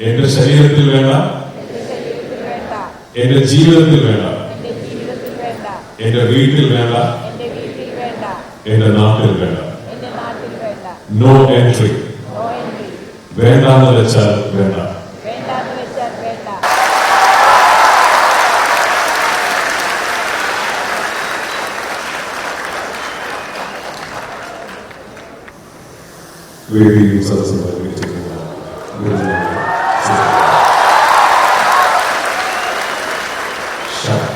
എന്റെ ശരീരത്തിൽ വേണ്ട. എന്റെ വേണ്ട. ജീവിതത്തിൽ വേണ്ട. എന്റെ വേണ്ട. വീട്ടിൽ വേണ്ട. എന്റെ വേണ്ട. നാട്ടിൽ വേണ്ട. വേണ്ട നോ എൻട്രി വേണ്ടാന്ന് വെച്ചാൽ വേണ്ട. വേണ്ട വേണ്ട. വേദിയും സദസ്സും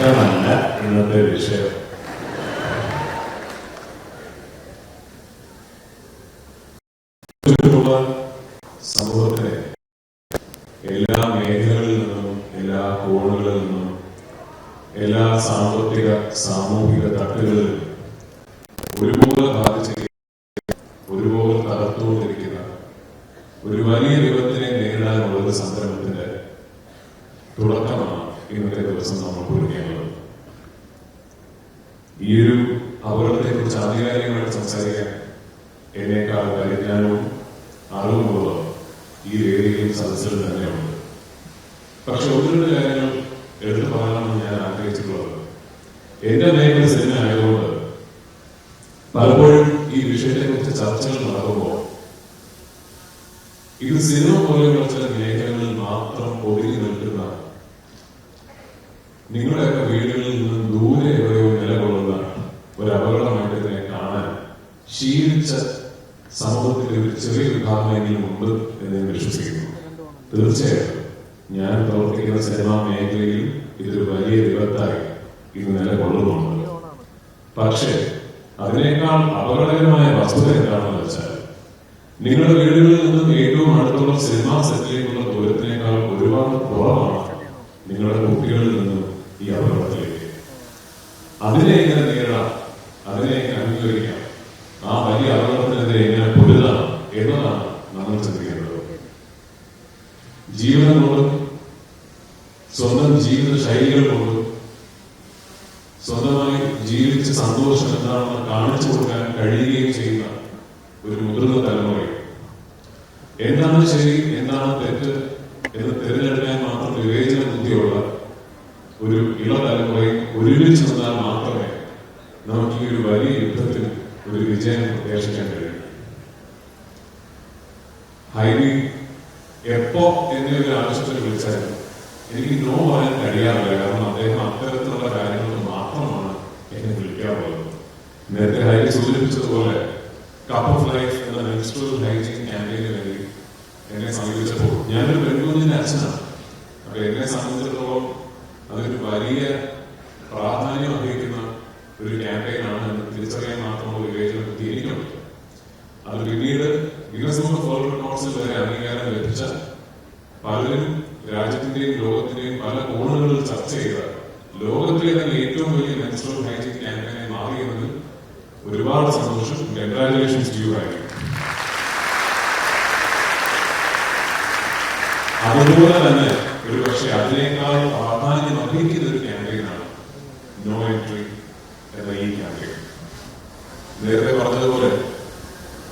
ശക്തമല്ല ഇന്നത്തെ വിഷയം. സമൂഹത്തിലെ എല്ലാ മേഖലകളിൽ നിന്നും എല്ലാ കോണുകളിൽ നിന്നും എല്ലാ സാമ്പത്തിക സാമൂഹിക തട്ടുകളിൽ നിന്നും ഒരുപോലെ ബാധിച്ചിരിക്കുന്ന ഒരുപോലെ തകർത്തുകൊണ്ടിരിക്കുന്ന ഒരു വലിയ വിപത്തിനെ നേരിടാനുള്ള ഒരു സംരംഭത്തിന്റെ തുടക്കമാണ് ഇന്നത്തെ ദിവസം നമ്മൾ കൊടുക്കേണ്ടത് ഈ ഒരു അപകടത്തെ കുറിച്ച് ആധികാരികമായിട്ട് സംസാരിക്കാൻ എന്നേക്കാൾ പരിജ്ഞാനവും അറിവുമുള്ളവർ ഈ വേദിയും സദസ്സിലും തന്നെയുണ്ട്. പക്ഷെ ഒന്ന് രണ്ട് കാര്യങ്ങൾ എടുത്തു പറയണമെന്ന് ഞാൻ ആഗ്രഹിച്ചിട്ടുള്ളത്. എന്റെ മേഖല സിനിമ ആയതുകൊണ്ട് പലപ്പോഴും ഈ വിഷയത്തെ കുറിച്ച് ചർച്ചകൾ നടക്കുമ്പോൾ ഇത് സിനിമ പോലെയുള്ള ചില മേഖലകളിൽ മാത്രം ഒതുങ്ങി നിൽക്കുന്ന നിങ്ങളുടെയൊക്കെ വീടുകളിൽ നിന്ന് ദൂരെ എവിടെയോ നിലകൊള്ളുന്ന ഒരു അപകടമായിട്ട് ഇതിനെ കാണാൻ ശീലിച്ച സമൂഹത്തിന്റെ ഒരു ചെറിയ വിഭാഗമെങ്കിലും ഉണ്ട് എന്ന് ഞാൻ വിശ്വസിക്കുന്നു. തീർച്ചയായിട്ടും ഞാൻ പ്രവർത്തിക്കുന്ന സിനിമാ മേഖലയിൽ ഇതൊരു വലിയ വിപത്തായി ഇന്ന് നിലകൊള്ളുന്നുണ്ട് പക്ഷേ അതിനേക്കാൾ അപകടകരമായ വസ്തുത എന്താണെന്ന് വെച്ചാൽ നിങ്ങളുടെ വീടുകളിൽ നിന്നും ഏറ്റവും അടുത്തുള്ള സിനിമാ സെറ്റിലേക്കുള്ള ദൂരത്തിനേക്കാൾ ഒരുപാട് കുറവാണ് നിങ്ങളുടെ കുട്ടികളിൽ നിന്നും ഈ അപകടത്തിലേക്ക്. അതിനെ എങ്ങനെ നേടാം അതിനെ എങ്ങനെ ആ വലിയ അപകടത്തിനെതിരെ എങ്ങനെ പൊരുതാം എന്നതാണ് നമ്മൾ ചിന്തിക്കേണ്ടത്. ജീവിതം കൊണ്ടും സ്വന്തം ജീവിത ശൈലികൾ കൊണ്ടും സ്വന്തമായി ജീവിച്ച് സന്തോഷം എന്താണെന്ന് കാണിച്ചു കൊടുക്കാൻ കഴിയുകയും ചെയ്യുന്ന ഒരു മുതിർന്ന തലമുറയിൽ എന്താണ് ശരി എന്താണ് തെറ്റ് എന്ന് തിരഞ്ഞെടുക്കാൻ മാത്രം വിവേചന ബുദ്ധിയുള്ള ഒരുമിച്ച് നിന്നാൽ മാത്രമേ നമുക്ക് ഈ ഒരു വലിയ യുദ്ധത്തിൽ ഒരു വിജയം പ്രതീക്ഷിക്കാൻ കഴിയും. ഹൈലി എപ്പോ എന്നെ ഒരു ആവശ്യത്തിന് വിളിച്ചാലും എനിക്ക് നോ പറയാൻ കഴിയാറില്ല. കാരണം അദ്ദേഹം അത്തരത്തിലുള്ള കാര്യങ്ങൾ മാത്രമാണ് എന്നെ വിളിക്കാറുള്ളത് നേരത്തെ ഹൈലി സൂചിപ്പിച്ചതുപോലെ കപ്പ് ഓഫ് ലൈഫ് എന്ന മെൻസ്ട്രൽ ഹൈജീൻ ക്യാമ്പയിന് വേണ്ടി എന്നെ സമീപിച്ചപ്പോൾ ഞാനൊരു പെൺകുഞ്ഞിന്റെ അച്ഛനാണ്. അപ്പൊ എന്നെ സംബന്ധിച്ചിടത്തോളം അതൊരു വലിയ പ്രാധാന്യം അർഹിക്കുന്ന ഒരു ക്യാമ്പയിനാണ് എന്ന് തിരിച്ചറിയാൻ മാത്രമുള്ള വിവേചന ബുദ്ധി എനിക്കുണ്ട് അത് പിന്നീട് റെക്കോർഡ്സിൽ വരെ അംഗീകാരം ലഭിച്ച പലരും രാജ്യത്തിന്റെയും ലോകത്തിന്റെയും പല കോണുകളിൽ ചർച്ച ചെയ്ത ലോകത്തിലെ തന്നെ ഏറ്റവും വലിയ മെൻസ്ട്രൽ ഹൈജീൻ ക്യാമ്പയിനായി മാറിയെന്നതിൽ ഒരുപാട് സന്തോഷം. കൺഗ്രാറ്റുലേഷൻസ് ടു യു അതുപോലെ തന്നെ ഒരു പക്ഷേ അതിനേക്കാൾ പ്രാധാന്യം അർഹിക്കുന്ന ഒരു ക്യാമ്പയിനാണ് നോ എൻട്രി എന്ന ഈ ക്യാമ്പയിൻ നേരത്തെ പറഞ്ഞതുപോലെ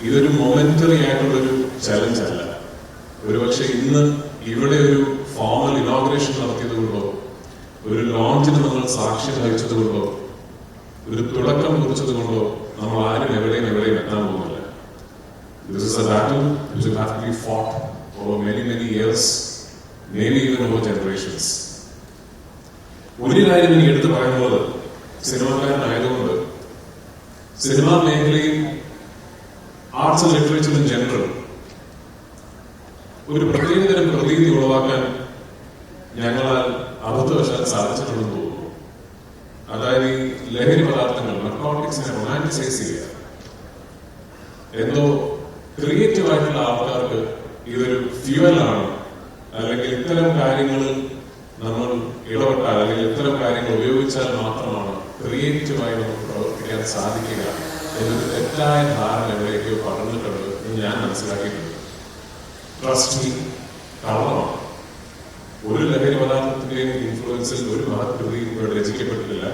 ഇതൊരു മൊമെന്ററി ആയിട്ടുള്ളൊരു ചലഞ്ച് അല്ല. ഒരുപക്ഷെ ഇന്ന് ഇവിടെ ഒരു ഫോമൽ ഇനോഗ്രേഷൻ നടത്തിയത് കൊണ്ടോ ഒരു ലോഞ്ചിന് നമ്മൾ സാക്ഷ്യം വഹിച്ചത് കൊണ്ടോ ഒരു തുടക്കം കുറിച്ചത് കൊണ്ടോ നമ്മൾ ആരും എവിടെയും എവിടെയും എത്താൻ പോകുന്നില്ല. This is a battle which will have to be fought many many years, maybe even over generations. ഒരു കാര്യം എനിക്ക് എടുത്തു പറയുന്നത് സിനിമാക്കാരനായതുകൊണ്ട് സിനിമാ മേഖലയും ആർട്സ് ആൻഡ് ലിറ്ററേച്ചർ ജനറൽ ഒരു പ്രത്യേക തരം പ്രതീതി ഉളവാക്കാൻ ഞങ്ങളാൽ അബദ്ധവശാൽ സാധിച്ചിട്ടുണ്ടെന്ന് തോന്നുന്നു. അതായത് ഈ ലഹരി പദാർത്ഥങ്ങൾ നർക്കോട്ടിക്സിനെ റൊമാന്റിസൈസ് ചെയ്യുക. എന്തോ ക്രിയേറ്റീവ് ആയിട്ടുള്ള ആൾക്കാർക്ക് ഇതൊരു ഫ്യൂവലാണ് അല്ലെങ്കിൽ ഇത്തരം കാര്യങ്ങൾ നമ്മൾ ഇടപെട്ടാൽ അല്ലെങ്കിൽ ഇത്തരം കാര്യങ്ങൾ ഉപയോഗിച്ചാൽ മാത്രമാണ് ക്രിയേറ്റീവായി നമുക്ക് പ്രവർത്തിക്കാൻ സാധിക്കുക എന്നൊരു തെറ്റായ ധാരണ എവിടെയൊക്കെയോ പറഞ്ഞിട്ടുണ്ട് എന്ന് ഞാൻ മനസ്സിലാക്കിയിട്ടുണ്ട്. ട്രസ്റ്റ് കള്ളമാണ്. ഒരു ലഹരി പദാർത്ഥത്തിന്റെയും ഇൻഫ്ലുവൻസിൽ ഒരു മഹത്കൃതിയും ഇവിടെ രചിക്കപ്പെട്ടിട്ടില്ല.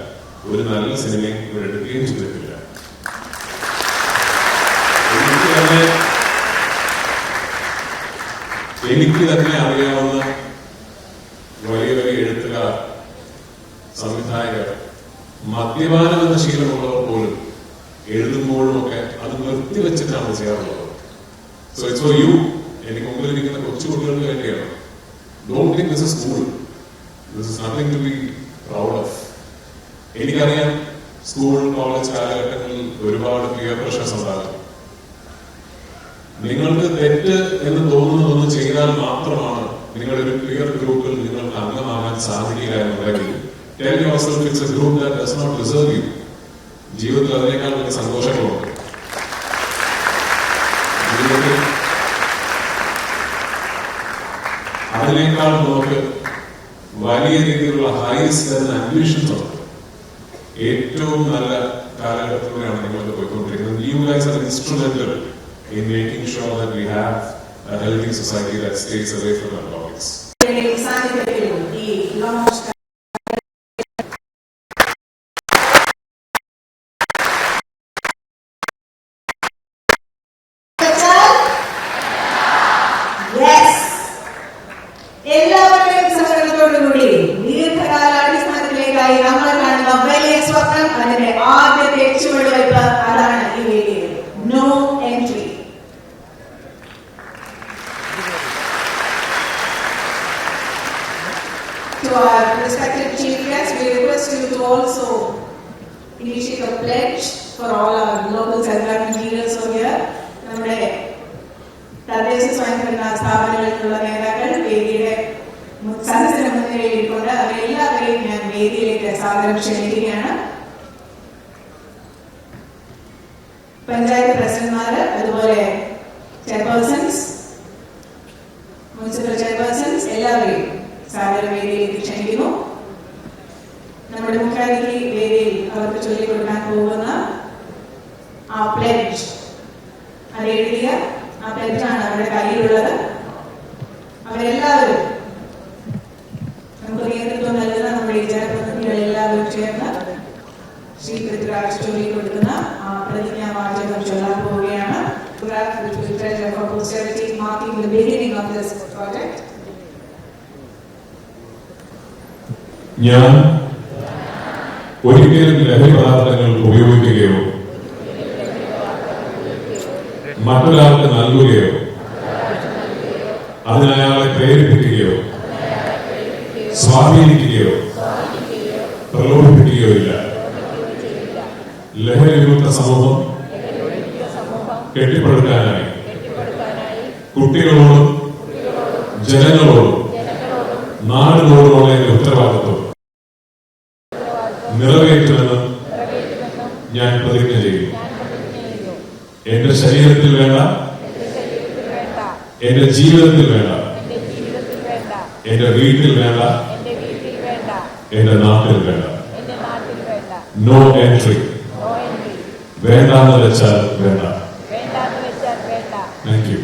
ഒരു നല്ല സിനിമയും ഇവിടെ എടുക്കുകയും ചെയ്തിട്ടില്ല. എനിക്ക് തന്നെ അറിയാവുന്ന വലിയ വലിയ എഴുത്തുകാർ സംവിധായകർ മദ്യപാനം എന്ന ശീലമുള്ളവർ പോലും എഴുതുമ്പോഴും ഒക്കെ അത് നിർത്തിവെച്ചിട്ടാണ് ചെയ്യാറുള്ളത്. സോ ഇറ്റ്സ് ഫോർ യു എനിക്ക് മുമ്പിൽ ഇരിക്കുന്ന കൊച്ചു കുട്ടികൾക്ക് വേണ്ടിയാണ്. Don't think this school this is nothing to be proud of എനിക്കറിയാം സ്കൂൾ കോളേജ് കാലഘട്ടങ്ങളിൽ ഒരുപാട് പിയർ പ്രഷർസ് ഉണ്ടാകും. നിങ്ങൾക്ക് തെറ്റ് എന്ന് തോന്നുന്നതൊന്ന് ചെയ്താൽ മാത്രമാണ് നിങ്ങളുടെ ഒരു പിയർ ഗ്രൂപ്പിൽ നിങ്ങൾക്ക് അംഗമാകാൻ സാധിക്കില്ല എന്നുണ്ടെങ്കിൽ Tell yourself it's a group that does not reserve you ജീവിതത്തിൽ അതിനേക്കാൾ വലിയ സന്തോഷങ്ങളുണ്ട് ജീവിതത്തിൽ അതിനേക്കാൾ നമുക്ക് വലിയ രീതിയിലുള്ള ഹൈസ് തരുന്ന അംബിഷൻസ് ഉണ്ട് ഏറ്റവും നല്ല കാലഘട്ടത്തിലൂടെയാണ് നിങ്ങൾ പോയിക്കൊണ്ടിരിക്കുന്നത് you guys are instrumental in making sure that we have a healthy society that stays away from alcoholics. To our respected chief guests, we request you to also initiate a pledge for all our local self-government leaders over here. നമ്മുടെ തദ്ദേശ സ്വയംഭരണ സ്ഥാപനങ്ങളിലുള്ള നേതാക്കൾ വേദിയുടെ സദസ്സിന് മുൻനിരയിലിരിക്കൊണ്ട് അവരെല്ലാവരെയും ഞാൻ വേദിയിലേക്ക് സാദരം ക്ഷണിക്കുകയാണ് പഞ്ചായത്ത് പ്രസിഡന്റ്മാര് അതുപോലെ ചെയർപേഴ്സൺസ് മുനിസിപ്പൽ ചെയർപേഴ്സൺസ് എല്ലാവരെയും സാദര വേദിയിലേക്ക് ക്ഷണിക്കുന്നു നമ്മുടെ മുഖ്യാതിഥി വേദിയിൽ അവർക്ക് ചൊല്ലിക്കൊടുക്കാൻ പോകുന്ന ആ പ്ലെഡ്ജ് അത് എഴുതിയ ആ പ്ലെഡ്ജാണ് അവരുടെ കയ്യിലുള്ളത് അവരെല്ലാവരും നമുക്ക് നേതൃത്വം നൽകുന്ന നമ്മുടെ ഈ ജനപ്രതിനിധികൾ എല്ലാവരും ചേർന്ന് ശ്രീ പൃഥ്വിരാജ് ചൊല്ലിക്കൊടുക്കുന്ന ആ പ്രതിജ്ഞാവാചകം ചൊല്ലാൻ പോവുകയാണ് which will treasure for posterity marking the. ഞാൻ ഒരിക്കലും ലഹരി പദാർത്ഥങ്ങൾ ഉപയോഗിക്കുകയോ മറ്റൊരാൾക്ക് നൽകുകയോ അതിനയാളെ പ്രേരിപ്പിക്കുകയോ സ്വാധീനിക്കുകയോ പ്രലോഭിപ്പിക്കുകയോ ഇല്ല. ലഹരി വിമുക്ത സമൂഹം കെട്ടിപ്പടുക്കാനായി കുട്ടികളോടും ജനങ്ങളോടും നാടിനോടുമുള്ള ഉത്തരവാദിത്വം. നിറവേറ്റുമെന്ന് ഞാൻ പ്രതിജ്ഞ പ്രതിജ്ഞ എന്റെ ശരീരത്തിൽ വേണ്ട എന്റെ ശരീരത്തിൽ വേണ്ട എന്റെ ജീവിതത്തിൽ വേണ്ട എന്റെ ജീവിതത്തിൽ വേണ്ട എന്റെ വീട്ടിൽ വേണ്ട എന്റെ വീട്ടിൽ വേണ്ട എന്റെ നാട്ടിൽ വേണ്ട. എന്റെ നാട്ടിൽ വേണ്ട നോ എൻട്രി നോ എൻട്രി വേണ്ടാന്ന് വെച്ചാൽ വേണ്ട. വേണ്ടാന്ന് വെച്ചാൽ വേണ്ട. Thank you